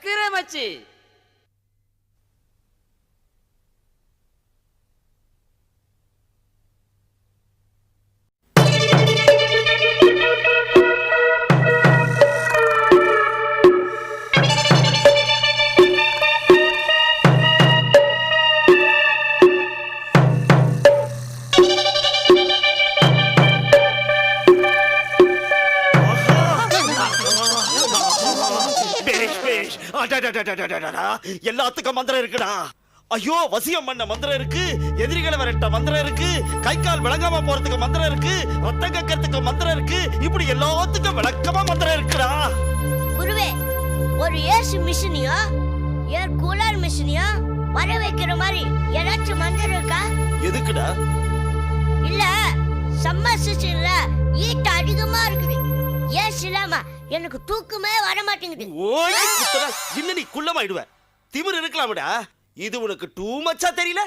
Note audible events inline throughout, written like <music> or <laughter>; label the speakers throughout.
Speaker 1: கிரமச்சி ரமேஷ் எல்லாத்துக்கும் மந்திரம் இருக்குடா. ஐயோ வசியம் பண்ண மந்திரம் இருக்கு. எதிரிகளை விரட்ட மந்திரம் இருக்கு. கை கால் விளங்காம போறதுக்கு மந்திரம் இருக்கு. ரத்த கக்கிறதுக்கு மந்திரம் இருக்கு. இப்படி எல்லாத்துக்கும் விளக்கமா மந்திரம் இருக்குடா.
Speaker 2: குருவே ஒரு ஏசி மிஷினியா ஏர் கூலர் மிஷினியா வர வைக்கிற மாதிரி ஏதாச்சும் மந்திரம் இருக்கா?
Speaker 1: எதுக்குடா?
Speaker 2: இல்ல சம்மர் சீசன்ல ஈட்ட அதிகமா இருக்குது. ஏசி இல்லாம எனக்கு தூக்கமே வர மாட்டேங்குது
Speaker 1: ஓய் குத்துடா. இன்னும் நீ குள்ளமாயிடுவ. திமிர் இருக்கலாம்டா இது உனக்கு டூ மச்சா தெரியல?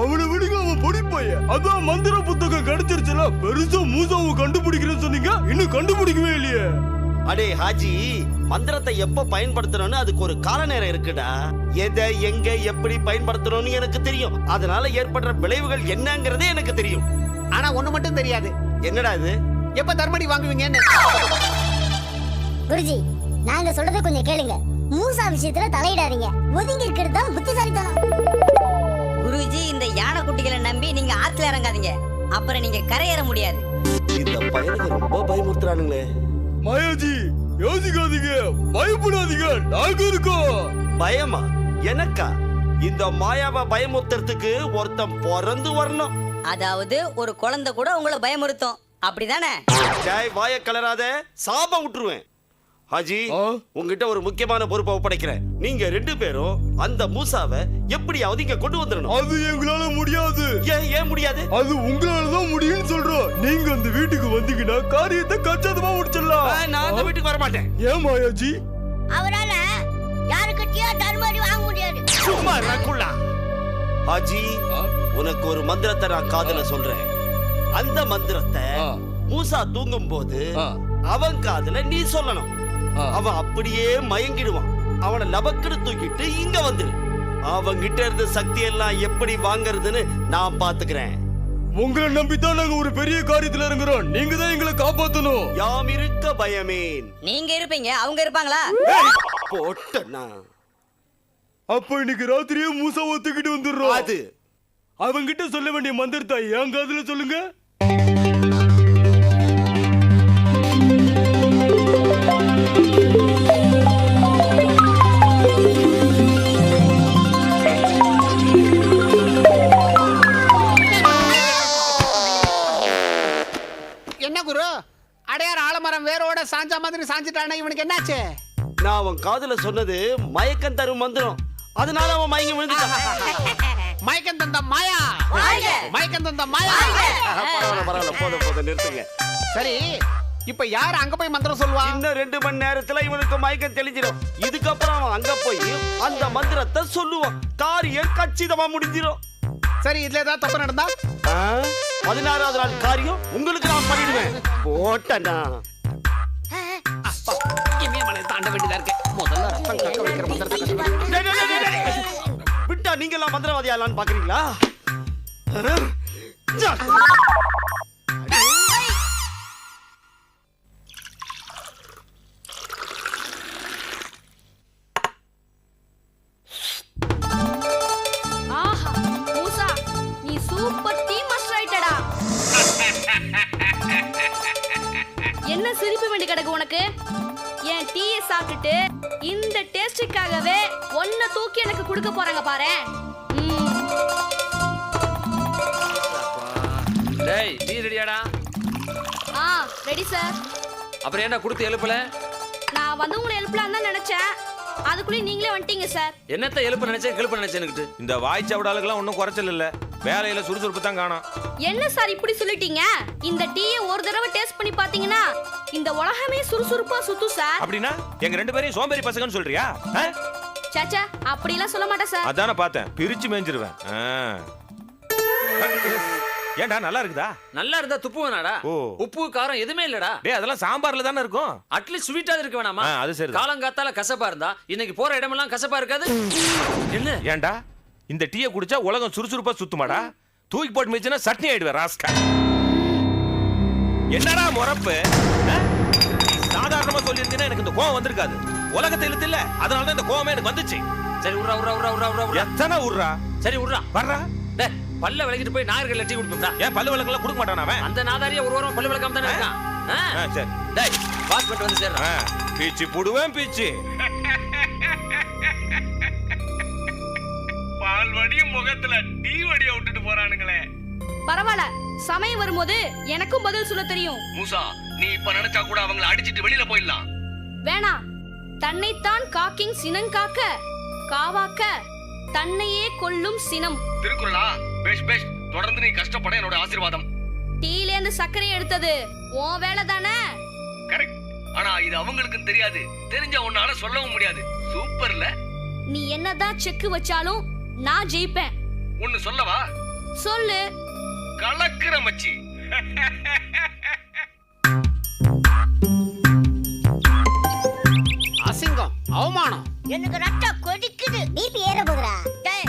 Speaker 3: அவனை விடுங்க அவன் பொடிப்பைய அதான் மந்திர புத்தகம் கிடைச்சிருச்சுல பெருசா மூசாவை கண்டுபிடிக்கிறேன்னு சொன்னீங்க? இன்னும் கண்டுபிடிக்கவே இல்லையே.
Speaker 1: அடே ஹாஜி மந்திரத்தை எப்ப பயன்படுத்தணும்னு அதுக்கு ஒரு கால நேரம் இருக்குடா. எதை எங்க எப்படி பயன்படுத்தணும்னு எனக்கு தெரியும். அதனால ஏற்படுற விளைவுகள் என்னங்கறதே எனக்கு தெரியும்.
Speaker 4: ஆனா ஒண்ணு மட்டும் தெரியாது.
Speaker 1: என்னடா இது?
Speaker 4: எப்ப தர்மடி வாங்குவீங்கன்னு?
Speaker 2: குருஜி நாங்க சொல்றதை கொஞ்சம் கேளுங்க. மூசா விஷயத்துல தலையிடாதீங்க. ஒதுங்கி இருக்கிறது தான் புத்திசாலித்தனம்.
Speaker 5: குருஜி இந்த யானை குட்டிகளை நம்பி நீங்க ஆத்துல இறங்காதீங்க. அப்புறம் நீங்க கரையேற முடியாது.
Speaker 1: இந்த பையனுக்கு ரொம்ப பயமுறுத்துறானுங்களே.
Speaker 3: மாயாஜி யோசிக்காதீங்க. பயப்படாதீங்க. நாங்க இருக்கோம்.
Speaker 1: பயமா? எனக்கா? இந்த மாயாவை பயமுறுத்துறதுக்கு ஒருத்தன் பிறந்து வரணும்.
Speaker 5: அதாவது ஒரு குழந்தை கூட உங்களை பயமுறுத்தும். அப்படிதானே?
Speaker 1: வாய கலராத. சாபம் விட்டுருவேன். ஹாஜி? உங்ககிட்ட ஒரு முக்கியமான பொறுப்பை ஒப்படைக்கிறேன். நீங்க ரெண்டு பேரும் அந்த மூசாவை எப்படியாவது இங்க கொண்டு வந்துடணும்.
Speaker 3: அது எங்களால முடியாது.
Speaker 1: ஏன் ஏன் முடியாது?
Speaker 3: அது உங்களால தான் முடியும்னு சொல்றோம். நீங்க அந்த வீட்டுக்கு வந்தீங்கன்னா காரியத்தை கச்சிதமா முடிச்சிடலாம்.
Speaker 1: நான் அந்த வீட்டுக்கு வர மாட்டேன்
Speaker 3: ஏன் மாயாஜி?
Speaker 2: அவரால யாருக்கிட்டயோ தர்மடி வாங்க முடியாது.
Speaker 1: சும்மா ரகுல்லா ஹாஜி உனக்கு ஒரு மந்திரத்தை நான் காதுல சொல்றேன். அந்த மந்திரத்தை. மூசா தூங்கும் போது. அவன் காதுல நீ சொல்லணும். அவன் அப்படியே மயங்கிடுவான். அவனை லபக்குன்னு தூக்கிட்டு இங்க வந்துரு. அவங்கிட்ட இருந்த சக்தி எல்லாம் எப்படி வாங்குறதுன்னு நான் பாத்துக்கிறேன்.
Speaker 3: உங்களை நம்பித்தான் நாங்க ஒரு பெரிய காரியத்துல இறங்குறோம். நீங்க தான் எங்களை காப்பாத்தணும்.
Speaker 1: யாம் இருக்க பயமேன்.
Speaker 5: நீங்க இருப்பீங்க அவங்க இருப்பாங்களா?
Speaker 1: போட்டனா
Speaker 3: அப்ப இன்னைக்கு ராத்திரியே மூசா ஒத்துக்கிட்டு வந்துடுறோம்.
Speaker 1: அது.
Speaker 3: அவங்கிட்ட சொல்ல வேண்டிய மந்திரத்தை என் காதுல சொல்லுங்க.
Speaker 4: அடையார் ஆலமரம் வேரோட சாஞ்ச மாதிரி சாஞ்சிட்டானே இவனுக்கு என்னாச்சு?
Speaker 1: நான் அவன் காதுல சொன்னது மயக்கம் தரும் மந்திரம். அதனால அவன் மயங்கி விழுந்துட்டான்.
Speaker 4: மயக்கம் தந்த மாயா. மயக்கம் தந்த மாயா.
Speaker 1: பரவாயில்ல பரவாயில்ல போதும் போதும் நிறுத்துங்க.
Speaker 4: சரி இப்ப யார் அங்க போய் மந்திரம் சொல்லுவா?
Speaker 1: இன்னும் ரெண்டு மணி நேரத்துல இவனுக்கு மயக்கம் தெளிஞ்சிடும். இதுக்கப்புறம் அவன் அங்க போய் அந்த மந்திரத்தை சொல்லுவான். காரியம் கச்சிதமா முடிஞ்சிடும்
Speaker 4: சரி இதுல ஏதாவது தப்பு நடந்தா?
Speaker 1: பதினாறாவது நாள் காரியம் உங்களுக்கு நான் பண்ணிடுவேன். போட்டனா?
Speaker 4: அப்பா, இமயமலை தாண்ட வேண்டியதா இருக்கு. முதல்ல ரத்தம் கக்க வைக்கிற மந்திரத்தை.
Speaker 1: விட்டா நீங்க எல்லாம் மந்திரவாதியாலான்னு பாக்குறீங்களா?
Speaker 6: போறாங்க பாரு.
Speaker 7: டேய் டீ ரெடியாடா?
Speaker 6: ஆ ரெடி சார்.
Speaker 7: அப்புறம் என்ன கொடுத்து எழுப்பல?
Speaker 6: நான் வந்து உங்களை எழுப்பலாம் தான் நினைச்சேன். அதுக்குள்ளே நீங்களே வந்துட்டீங்க சார்.
Speaker 7: என்னத்த எழுப்ப நினைச்சேன் கிளப்ப நினைச்சேன்னுக்கிட்டு
Speaker 8: இந்த வாய்ச்சாவிடாளுக்கெல்லாம் ஒன்றும் குறைச்சல் இல்ல. வேலையில சுறுசுறுப்பு தான் காணும்.
Speaker 6: என்ன சார் இப்படி சொல்லிட்டீங்க? இந்த டீயை ஒரு தடவை டேஸ்ட் பண்ணி பாத்தீங்கன்னா இந்த உலகமே சுறுசுறுப்பா சுத்தும் சார்.
Speaker 8: அப்படின்னா எங்க ரெண்டு பேரையும் சோம்பேறி பசங்கன்னு சொல்றியா?
Speaker 6: சாச்சா அப்படிலாம் சொல்ல மாட்டேன் சார்.
Speaker 8: அதானே பார்த்தேன். பிரிச்சு மேஞ்சிருவேன் ஆ. ஏன்டா நல்லா இருக்குதா?
Speaker 7: நல்லா இருந்தா துப்பு வேணாடா
Speaker 8: ஓ.
Speaker 7: உப்பு காரம் எதுவுமே இல்லடா.
Speaker 8: டேய் அதெல்லாம் சாம்பார்ல தானே இருக்கும்?
Speaker 7: அட்லீஸ்ட் ஸ்வீட்டா இருக்க வேணாமா?
Speaker 8: அது சரிதான்.
Speaker 7: காலங்காத்தால கசப்பா இருந்தா இன்னைக்கு போற இடமெல்லாம் கசப்பா இருக்காது. என்ன?
Speaker 8: ஏன்டா? இந்த டீயை குடிச்சா உலகம் சுறுசுறுப்பா சுத்துமாடா? தூக்கி போட்டு மிச்சுனா சட்னி ஆயிடுவேன் ராஸ்கா. என்னடா முறப்பு? சாதாரணமா சொல்லியிருந்தீங்கன்னா எனக்கு இந்த கோவம் வந்திருக்காது. உலகத்தை இழுத்து இல்ல. அதனால தான் இந்த கோவமே எனக்கு வந்துச்சு.
Speaker 7: சரி உர்றா உர்றா உர்றா உர்றா உர்றா. உர்றா
Speaker 8: எத்தனை உர்றா?
Speaker 7: சரி உர்றா.
Speaker 8: வர்றா?
Speaker 7: டேய் பல்ல விளக்கிட்டு போய் நாகர்கள் லட்சி கொடுப்பா
Speaker 8: ஏன் பல்லு விளக்கெல்லாம் கொடுக்க மாட்டானா அவன்?
Speaker 7: அந்த நாதாரியா ஒரு வாரம் பல்லு விளக்காம தானே இருக்கான்? ஆ?
Speaker 8: சரி.
Speaker 7: டேய் வாஷ் பண்ணிட்டு வந்து சேர்றான்
Speaker 8: பீச்சு புடுவேன் பீச்சு.
Speaker 3: பால் வடியும் முகத்துல டீ வடிய விட்டுட்டு போறானுங்களே.
Speaker 6: பரவாயில்ல. சமயம் வரும்போது எனக்கும் பதில் சொல்ல தெரியும்.
Speaker 3: மூசா நீ இப்ப நினைச்சா கூட அவங்கள அடிச்சிட்டு வெளியில போயிடலாம்.
Speaker 6: வேணாம். தன்னைத்தான் காக்கிங் சினங்காக்க காவாக்க தன்னையே கொல்லும் சினம்.
Speaker 3: திருக்குறளா? பேஷ் பேஷ். தொடர்ந்து நீ கஷ்டப்பட என்னோட ஆசீர்வாதம்.
Speaker 6: டீலேருந்து சர்க்கரை எடுத்தது. உன் வேலை தானே?
Speaker 3: கரெக்ட் ஆனா இது அவங்களுக்கு தெரியாது. தெரிஞ்ச உன்னால சொல்லவும் முடியாது. சூப்பர்ல.
Speaker 6: நீ என்னதான் செக்கு வச்சாலும் நான் ஜெயிப்பேன்.
Speaker 3: ஒன்னு சொல்லவா?
Speaker 6: சொல்லு.
Speaker 3: கலக்கிற மச்சி. <laughs>
Speaker 2: எனக்கு ரத்தம் கொதிக்குது. பிபி ஏற போகுதுடா. டேய்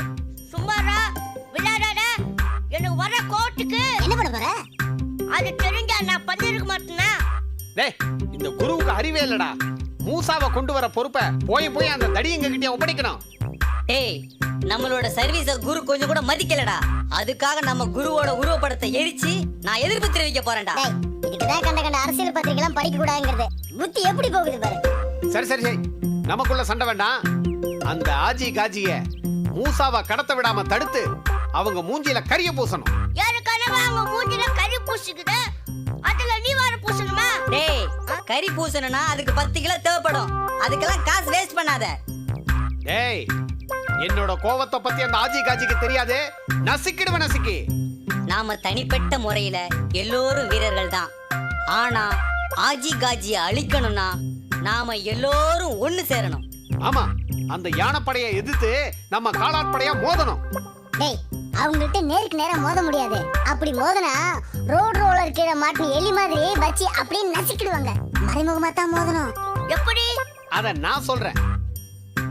Speaker 2: சும்மாரா விளையாடாடா. எனக்கு வர கோட்டுக்கு. என்ன பண்ண போற? அது தெரிஞ்சா நான் பண்ணிருக்க மாட்டேனா.
Speaker 4: டேய் இந்த குருவுக்கு அறிவே இல்லடா. மூசாவை கொண்டு வர பொறுப்பை போய் போய் அந்த தடியங்க கிட்ட ஒப்படைக்கணும்.
Speaker 5: ஏய் நம்மளோட சர்வீஸ குரு கொஞ்சம் கூட மதிக்கலடா. அதுக்காக நம்ம குருவோட உருவப்படத்தை எரிச்சு நான் எதிர்ப்பு தெரிவிக்க போறேன்டா.
Speaker 2: இதுக்குதான் கண்ட கண்ட அரசியல் பத்திரிகைலாம் படிக்க கூடாதுங்கிறது. புத்தி எப்படி போகுது பாரு.
Speaker 4: சரி சரி சரி. நமக்குள்ள சண்டை வேண்டாம். அந்த ஆஜி காஜிய மூசாவை கடத்த விடாம தடுத்து அவங்க மூஞ்சில கரிய பூசணும்.
Speaker 2: யாரு கனவா அவங்க மூஞ்சில கறி பூசிக்குது? அதுல நீ வர பூசணுமா?
Speaker 5: டேய் கறி பூசணும்னா அதுக்கு பத்து கிலோ தேவைப்படும். அதுக்கெல்லாம் காசு வேஸ்ட் பண்ணாத.
Speaker 4: டேய் என்னோட கோவத்தை பத்தி அந்த ஆஜி காஜிக்கு தெரியாது? நசுக்கிடுவேன் நசுக்கி.
Speaker 5: நாம தனிப்பட்ட முறையில எல்லோரும் வீரர்கள் தான் ஆனா ஆஜி காஜியை அழிக்கணும்னா நாம எல்லோரும் ஒண்ணு சேரணும்.
Speaker 4: ஆமா அந்த யானைப்படையை எதிர்த்து நம்ம காலாட்படையா மோதணும்.
Speaker 9: டேய் அவங்கள்ட்ட நேருக்கு நேரா மோத முடியாது. அப்படி மோதனா ரோட் ரோலர் கீழே மாட்டின எலி மாதிரி வச்சு அப்படியே நசுக்கிடுவாங்க. மறைமுகமா தான் மோதணும்.
Speaker 2: எப்படி?
Speaker 4: அத நான் சொல்றேன்.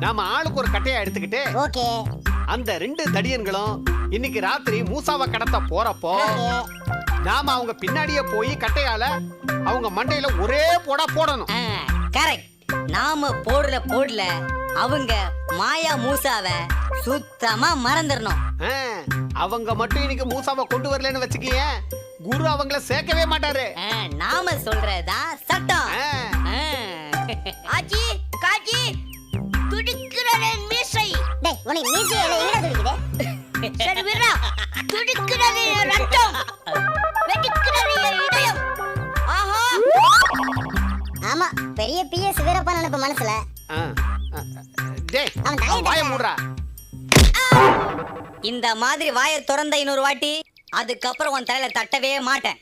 Speaker 4: நாம ஆளுக்கு ஒரு கட்டையா எடுத்துக்கிட்டு
Speaker 9: ஓகே.
Speaker 4: அந்த ரெண்டு தடியன்களும் இன்னைக்கு ராத்திரி மூசாவை கடத்த போறப்போ நாம அவங்க பின்னாடியே போய் கட்டையால அவங்க மண்டையில ஒரே போடா போடணும்.
Speaker 5: கரெக்ட் நாம போடுற போடல அவங்க மாயா மூசாவ சுத்தமா மறந்துடணும்
Speaker 4: அவங்க மட்டும் இன்னைக்கு மூசாவை கொண்டு வரலன்னு வச்சுக்கிய குரு அவங்கள சேர்க்கவே மாட்டாரு.
Speaker 5: நாம சொல்றதுதான்
Speaker 9: மனசுல.
Speaker 5: இந்த மாதிரி வாயை திறந்த இன்னொரு வாட்டி அதுக்கப்புறம் உன் தலையில தட்டவே மாட்டேன்.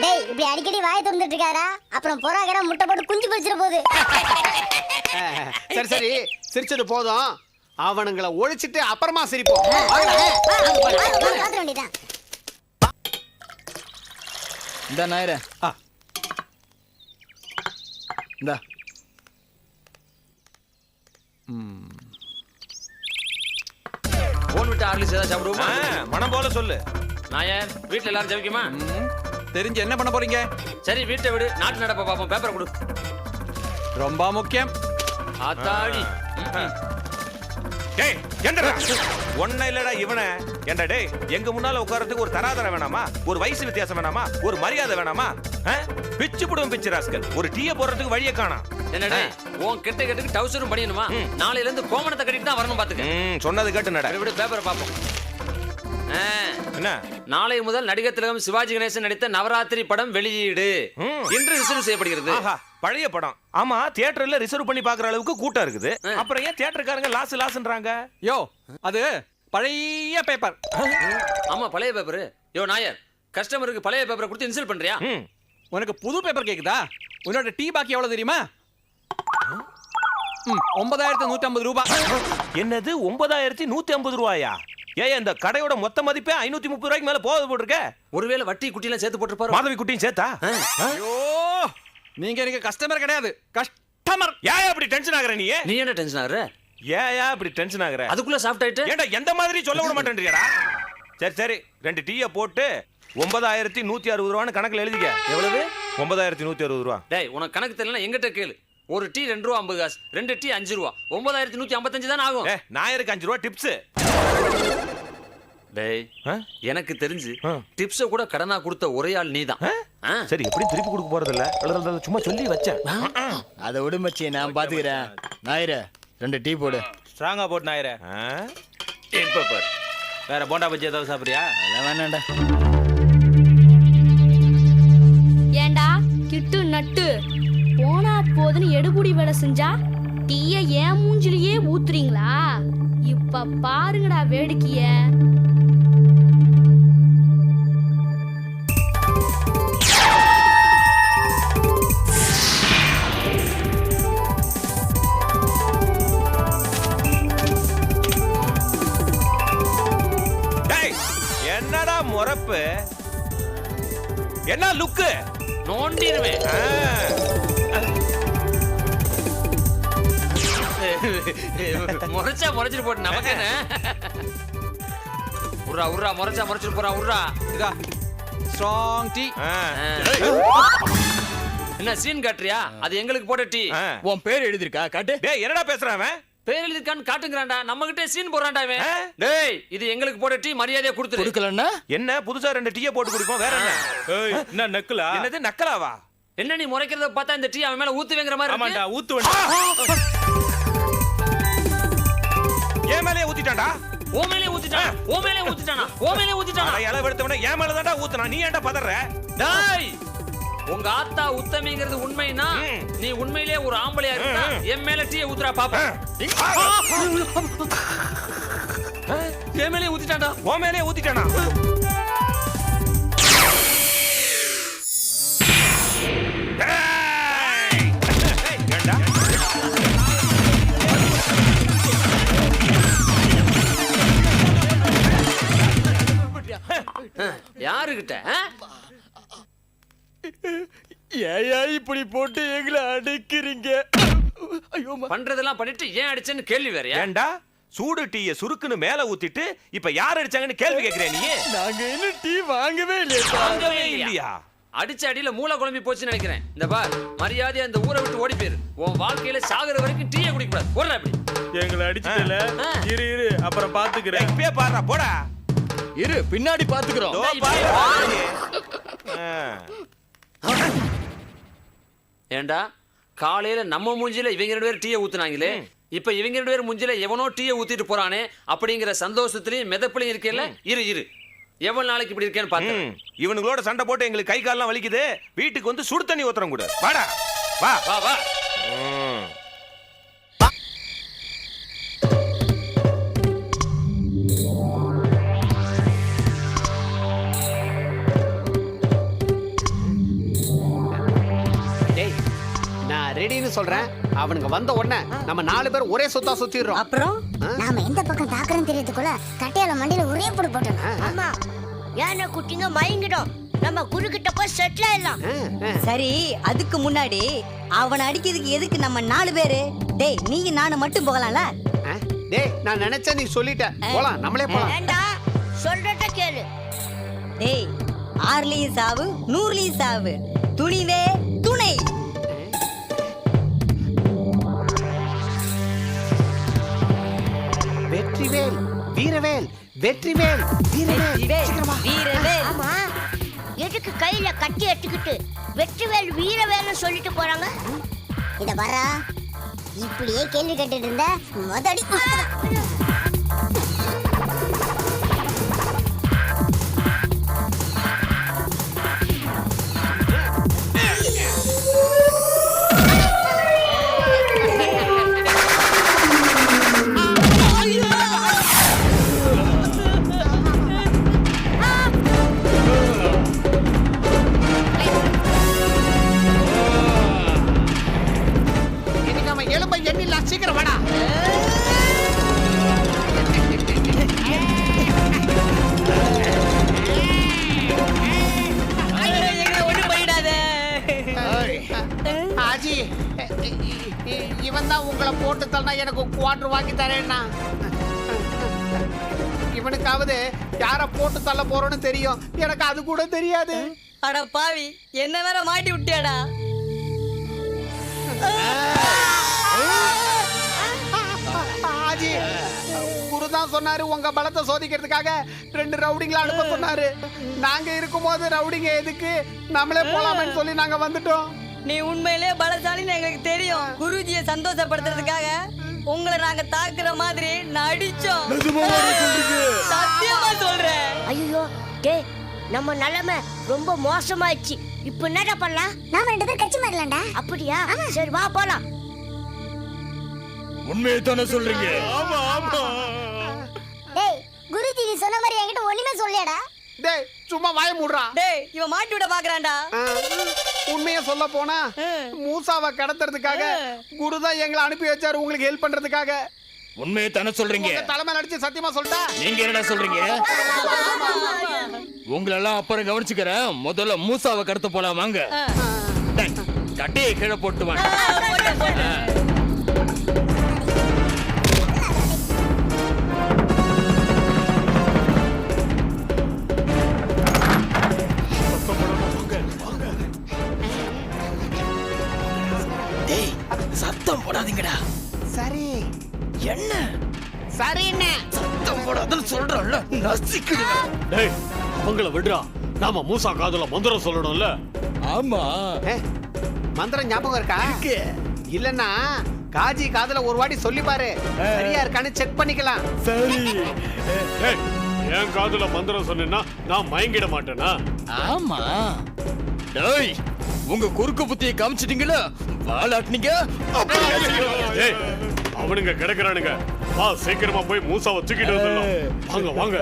Speaker 9: டேய் இப்படி அடிக்கடி வாயை திறந்துட்டு இருக்காரா அப்புறம் பொறாகரா முட்டை போட்டு குஞ்சு பொரிச்சிட போகுது.
Speaker 4: சரி சரி. சிரிச்சது போதும். அவனுங்களை ஒழிச்சிட்டு அப்புறமா சிரிப்போம்.
Speaker 10: இந்த நாயர.
Speaker 4: ஆ.
Speaker 10: இந்த.
Speaker 7: போன் விட்டு ஆர்லிஸ் ஏதாவது சாப்பிடுவோமா?
Speaker 8: மனம் போல சொல்லு.
Speaker 7: நாயர் வீட்ல எல்லாரும் ஜெபிக்குமா?
Speaker 10: தெரிஞ்சு என்ன பண்ண போறீங்க?
Speaker 7: சரி வீட்டை விடு. நாட்டு நடப்ப பாப்போம் பேப்பரை கொடு.
Speaker 10: ரொம்ப முக்கியம்.
Speaker 7: ஆத்தாடி.
Speaker 8: டேய் என்னடா? ஒன்ன இல்லடா இவனை. ஏன்டா டேய் எங்க முன்னால உட்கார்றதுக்கு ஒரு தராதரம் வேணாமா? ஒரு வயசு வித்தியாசம் வேணாமா? ஒரு மரியாதை வேணாமா? பிச்சு புடுவோம் பிச்சு ராஸ்கல். ஒரு டீய போடுறதுக்கு வழியை காணாம்
Speaker 7: என்னடே உன் கெட்ட கெட்டுக்கு டவுசரும் பண்ணிடணுமா. நாளையில இருந்து கோமணத்தை கட்டிட்டு தான் வரணும் பாத்துக்க.
Speaker 8: சொன்னது கேட்டு நட.
Speaker 7: விடு பேப்பரை பாப்போம். ஆ,
Speaker 8: என்ன?
Speaker 7: நாளை முதல் நடிகர் திலகம் சிவாஜி கணேசன் நடித்த நவராத்திரி படம் வெளியீடு. இன்று ரிசர்வ் செய்யப்படுகிறது.
Speaker 8: பழைய படம். ஆமா தியேட்டர்ல ரிசர்வ் பண்ணி பாக்குற அளவுக்கு கூட்டம் இருக்குது. அப்புறம் ஏன் தியேட்டருக்காரங்க லாஸ் லாஸ்ன்றாங்க
Speaker 10: யோ அது பழைய பேப்பர்
Speaker 7: ஆமா பழைய பேப்பர் யோ நாயர் கஸ்டமருக்கு பழைய பேப்பரை கொடுத்து இன்சல்ட் பண்றியா?
Speaker 10: உனக்கு புது பேப்பர் கேக்குதா? உன்னோட டீ பாக்கி எவ்வளவு தெரியுமா? ஒன்பதாயிரத்து நூத்தி ஐம்பது ரூபாய்
Speaker 8: என்னது ஒன்பதாயிரத்தி நூத்தி ஐம்பது ரூபாயா? ஏன் இந்த கடையோட மொத்த மதிப்பே ஐநூத்தி முப்பது ரூபாய்க்கு மேல போகுது போட்டிருக்க.
Speaker 7: ஒருவேளை வட்டி குட்டிலாம் சேர்த்து போட்டுருப்பாரு?
Speaker 8: மாதவி குட்டியும் சேர்த்தா?
Speaker 10: ஐயோ நீங்க எனக்கு கஸ்டமர் கிடையாது. கஸ்டமர்
Speaker 8: ஏன் அப்படி டென்ஷன் ஆகுற நீ?
Speaker 7: நீ என்ன டென்ஷன் ஆகுற?
Speaker 8: ஏன் அப்படி டென்ஷன் ஆகுற?
Speaker 7: அதுக்குள்ள சாஃப்ட் ஆயிட்டு
Speaker 8: ஏன்டா எந்த மாதிரி சொல்ல விட மாட்டேன்றியடா? சரி சரி ரெண்டு டீயை போட்டு ஒன்பதாயிரத்தி நூத்தி அறுபது ரூபான்னு கணக்குல எழுதிக்க.
Speaker 7: எவ்வளவு?
Speaker 8: ஒன்பதாயிரத்தி நூத்தி அறுபது ரூபா.
Speaker 7: டேய் உனக்கு கணக்கு தெரியல எங்கிட்ட கேளு. ஒரு டீ ரெண்டு ரூபா ஐம்பது காசு ரெண்டு டீ அஞ்சு ரூபா. ஒன்பதாயிரத்தி நூத்தி ஐம்பத்தஞ்சு தானே ஆகும்.
Speaker 8: ஞாயிறுக்கு அஞ்சு ரூபா டிப்ஸ்
Speaker 7: டேய் எனக்கு தெரிஞ்சு
Speaker 8: ஆ.
Speaker 7: டிப்ஸ கூட கடனா கொடுத்த ஒரே ஆள் நீதான். ஆ.
Speaker 8: சரி எப்படி திருப்பி கொடுக்க போறது இல்ல சும்மா சொல்லி வச்சேன்.
Speaker 3: அதை விடு மச்சி நான் பாத்துக்கிறேன். ஞாயிறு ரெண்டு டீ போடு.
Speaker 10: ஸ்ட்ராங்கா போட்டு நாயிர?
Speaker 7: இப்ப பாரு.
Speaker 10: வேற போண்டா பஜ்ஜி ஏதாவது சாப்பிடுறியா?
Speaker 3: அதெல்லாம் வேணாண்டா
Speaker 6: ஏண்டா? கிட்டு நட்டு. போனா போதுன்னு எடுபுடி வேலை செஞ்சா டீய ஏன் மூஞ்சிலேயே ஊத்துறீங்களா? இப்ப பாருங்கடா வேடிக்கைய.
Speaker 8: முறப்பு என்ன லுக்கு?
Speaker 7: நோண்டிடுவேன் முறைச்சா முறைச்சிட்டு போட்டு நமக்கு என்ன? உர்ரா உர்ரா முறைச்சா முறைச்சிட்டு போறா உர்ரா
Speaker 10: இதா. ஸ்ட்ராங் டீ
Speaker 7: ஆ. என்ன சீன் காட்டுறியா? அது எங்களுக்கு போட்ட டீ
Speaker 3: உன் பேர் எழுதிருக்கா காட்டு.
Speaker 8: டேய் என்னடா பேசுறான் அவன்?
Speaker 7: பேர் எழுதிருக்கான்னு காட்டுங்கிறான்டா. நம்ம கிட்ட சீன் போறான்டா இவன்? டேய் இது எங்களுக்கு போட்ட டீ மரியாதையா கொடுத்துரு
Speaker 3: கொடுக்கலன்னா
Speaker 8: என்ன? புதுசா ரெண்டு டீயை போட்டு குடிப்போம். வேற என்ன?
Speaker 10: என்ன நக்கலா?
Speaker 8: என்னது நக்கலாவா?
Speaker 7: என்ன நீ முறைக்கிறத பார்த்தா இந்த டீ அவன் மேல ஊத்துவேங்கிற மாதிரி இருக்கு.
Speaker 10: ஆமாண்டா ஊத்து
Speaker 8: ஏன் மேலே ஊத்திட்டான்டா?
Speaker 7: ஓ மேலே ஊத்திட்டானா? ஓ மேலே ஊத்திட்டானா? ஓ மேலே ஊத்திட்டானா?
Speaker 8: அட இலை வெடுத்தவன ஏன் மேல தான்டா ஊத்துனா. நீ ஏன்டா பதற?
Speaker 7: டேய் உங்க ஆத்தா உத்தமிங்கிறது உண்மைனா. நீ உண்மையிலே ஒரு ஆம்பளையா இருந்தா. என் மேல டீயை ஊத்துறா பாப்பா என் மேலே ஊத்திட்டான்டா
Speaker 8: உன் மேலே ஊத்திட்டானா?
Speaker 7: யாருகிட்ட?
Speaker 3: ஏயா இப்படி போட்டு எங்களை அடைக்கிறீங்க? ஐயோ
Speaker 7: பண்றதெல்லாம் பண்ணிட்டு ஏன் அடிச்சேன்னு கேள்வி வேறயா?
Speaker 8: ஏன்டா சூடு டீய சுருக்குன்னு மேல ஊத்திட்டு இப்ப யார் அடிச்சாங்கன்னு கேள்வி கேக்குறியா நீ?
Speaker 3: நாங்க இன்னும் டீ வாங்கவே இல்லையா
Speaker 8: வாங்கவே இல்லையா?
Speaker 7: அடிச்ச அடியில மூளை குழம்பி போச்சுன்னு நினைக்கிறேன். இந்த பார் மரியாதையா அந்த ஊரை விட்டு ஓடி போயிரு. உன் வாழ்க்கையில சாகுற வரைக்கும் டீயை குடிக்க கூடாது போடுறா இப்படி.
Speaker 3: எங்களை அடிச்சிட்டல.
Speaker 7: ஆ.
Speaker 3: இரு இரு அப்புறம் பாத்துக்கிறேன்.
Speaker 8: இப்பயே பாடுறா போடா.
Speaker 3: இரு பின்னாடி பாத்துக்கிறோம்.
Speaker 7: ஏண்டா? காலையில நம்ம மூஞ்சில இவங்க ரெண்டு பேரும் டீயை ஊத்துனாங்களே. இப்ப இவங்க ரெண்டு பேரும் மூஞ்சில எவனோ டீயை ஊத்திட்டு போறானே அப்படிங்கிற சந்தோஷத்துலயும் மிதப்புலையும் இருக்கேல்ல? இரு இரு. எவ்வளவு நாளைக்கு இப்படி இருக்கேன்னு பார்த்தேன்
Speaker 8: ம், இவனுங்களோட சண்டை போட்டு எங்களுக்கு கை கால்லாம் வலிக்குது. வீட்டுக்கு வந்து சுடு தண்ணி ஊத்துறோம் கூட வாடா. வா.
Speaker 7: வா வா.
Speaker 4: ரெடின்னு சொல்றேன். அவனுங்க வந்த உடனே நம்ம நாலு பேர் ஒரே சுத்தா சுத்திடுறோம்.
Speaker 9: அப்புறம்? நாம எந்த பக்கம் தாக்குறோம் தெரியறதுக்குள்ள கட்டையால மண்டியில ஒரே போடு போட்டோம்.
Speaker 2: ஆமா யானை குட்டிங்க மயங்கிடும் நம்ம குரு கிட்ட போய் செட்டில் ஆயிடலாம்.
Speaker 5: சரி அதுக்கு முன்னாடி அவனை அடிக்கிறதுக்கு எதுக்கு நம்ம நாலு பேரு? டேய் நீங்க நானு மட்டும் போகலாம்ல?
Speaker 4: டேய் நான் நினைச்சேன் நீ சொல்லிட்ட போலாம் நம்மளே போலாம்.
Speaker 2: வேண்டா சொல்றத கேளு.
Speaker 5: டேய் ஆறுலயும் சாவு நூறுலயும் சாவு. துணிவே
Speaker 4: வெற்றிவேல் வீரவேல் வெற்றிவேல் வீரவேல். சீக்கிரமா.
Speaker 5: வீரவேல்.
Speaker 2: ஆமா. எதுக்கு கையில கட்டி எடுத்துக்கிட்டு வெற்றிவேல் வீரவேல்னு சொல்லிட்டு போறாங்க?
Speaker 9: இத வரா இப்படியே கேள்வி கேட்டுட்டு இருந்த முதடி
Speaker 4: எனக்கு குவார்டர் வாங்கி தரேன்னா? இவனுக்காவது யார போட்டு தள்ள போறோன்னு தெரியும். எனக்கு அது கூட தெரியாது.
Speaker 5: அட பாவி என்ன வேற மாட்டி விட்டியாடா?
Speaker 4: ஆஜி குரு தான் சொன்னாரு உங்க பலத்தை சோதிக்கிறதுக்காக ரெண்டு ரவுடிங்களை அனுப்ப சொன்னாரு. நாங்க இருக்கும்போது ரவுடிங்க எதுக்கு? நம்மளே போலாமேன்னு சொல்லி நாங்க வந்துட்டோம்.
Speaker 5: நீ உண்மையிலே பலசாலின்னு எங்களுக்கு தெரியும். குருஜியை சந்தோஷப்படுத்துறதுக்காக. உங்களை நாங்க தாக்குற மாதிரி நடிச்சோம். சத்தியமா சொல்றேன்.
Speaker 2: ஐயோ டேய் நம்ம நிலைமை ரொம்ப மோசமாயிடுச்சு. இப்போ என்னடா பண்ணலாம்?
Speaker 9: நாம ரெண்டு பேரும் கட்சி மாறலாம்டா.
Speaker 2: அப்படியா? சரி வா போலாம்.
Speaker 11: உண்மையை தானே சொல்றீங்க?
Speaker 12: ஆமா. ஆமா.
Speaker 9: டேய் குருஜி நீ சொன்ன மாதிரி என்கிட்ட ஒண்ணுமே சொல்லியாடா
Speaker 4: டேய் சும்மா வாய மூடுறா.
Speaker 5: டேய் இவன் மாட்டி விட பாக்குறான்டா.
Speaker 4: சொல்ல போனா மூசாவை கடத்துறதுக்காக குரு தான் எங்களை அனுப்பி வச்சாரு உங்களுக்கு ஹெல்ப் பண்றதுக்காக.
Speaker 11: உண்மையை தானே சொல்றீங்க?
Speaker 4: தலைமை நடிச்சு சத்தியமா சொல்லிட்டா?
Speaker 11: நீங்க என்னடா சொல்றீங்க? உங்களெல்லாம் அப்புறம் கவனிச்சுக்கிறேன். முதல்ல மூசாவை கடத்த போலாம் வாங்க டேய், கட்டையை கீழே போட்டு வாங்க.
Speaker 12: சத்தம் போடாதீங்கடா
Speaker 4: சரி.
Speaker 12: என்ன?
Speaker 4: சரி என்ன?
Speaker 12: சத்தம் போடாதன்னு சொல்றேன்ல. நசிக்கிடுவேன்
Speaker 11: டேய் அவங்கள விடுறா. நாம மூசா காதுல மந்திரம் சொல்லணும்ல. ஆமா.
Speaker 4: மந்திரம் ஞாபகம் இருக்கா? இல்லன்னா காஜி காதுல ஒரு வாட்டி சொல்லி பாரு. சரியா இருக்கான்னு செக் பண்ணிக்கலாம்.
Speaker 11: சரி. என் காதுல மந்திரம் சொன்னா நான் மயங்கிட மாட்டேனா? ஆமா. டேய் உங்க குறுக்கு புத்தியை காமிச்சிட்டீங்களா? வாலாட்டினீங்க? ஏய் அவனுங்க கிடக்குறானுங்க. வா சீக்கிரமா போய் மூசாவை தூக்கிட்டு வந்துடலாம். வாங்க வாங்க.